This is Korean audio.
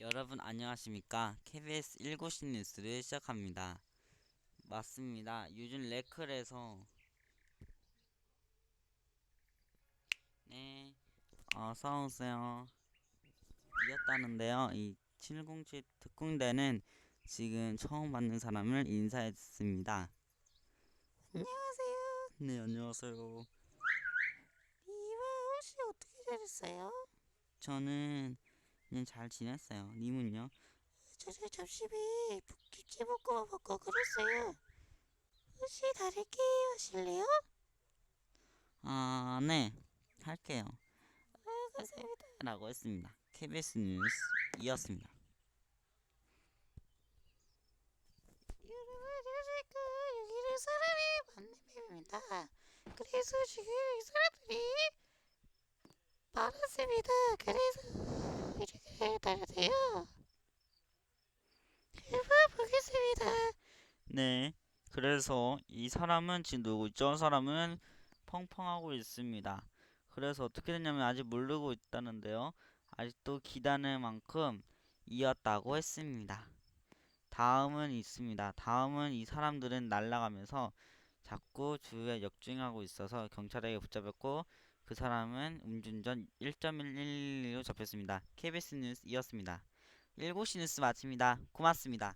여러분 안녕하십니까? KBS 1고시 뉴스를 시작합니다. 맞습니다. 요즘 레클에서 네, 어서 오세요. 이었다는데요. 이 707 특공대는 지금 처음 받는 사람을 인사했습니다. 안녕하세요. 네, 안녕하세요. 이와 혹시 어떻게 지냈어요? 저는 그냥 잘 지냈어요. 님은요? 저는 점심에 김치 볶음밥 먹고 그랬어요. 혹시 다르게 하실래요? 아, 네. 할게요. 아, 감사합니다. 라고 했습니다. KBS 뉴스 이었습니다. 여러분 안녕하십니까. 여기는 사람이 많은 맵입니다. 그래서 지금 이 사람들이 많았습니다. 그래서 이렇게 다녀돼요. 한번 보겠습니다. 네. 그래서 이 사람은 지금 누구죠? 사람은 펑펑하고 있습니다. 그래서 어떻게 됐냐면 아직 모르고 있다는데요. 아직도 기다릴 만큼 이었다고 했습니다. 다음은 있습니다. 다음은 이 사람들은 날아가면서 자꾸 주위에 역주행하고 있어서 경찰에게 붙잡혔고 그 사람은 음주운전 1.111로 잡혔습니다. KBS 뉴스 이었습니다. 7시 뉴스 마칩니다. 고맙습니다.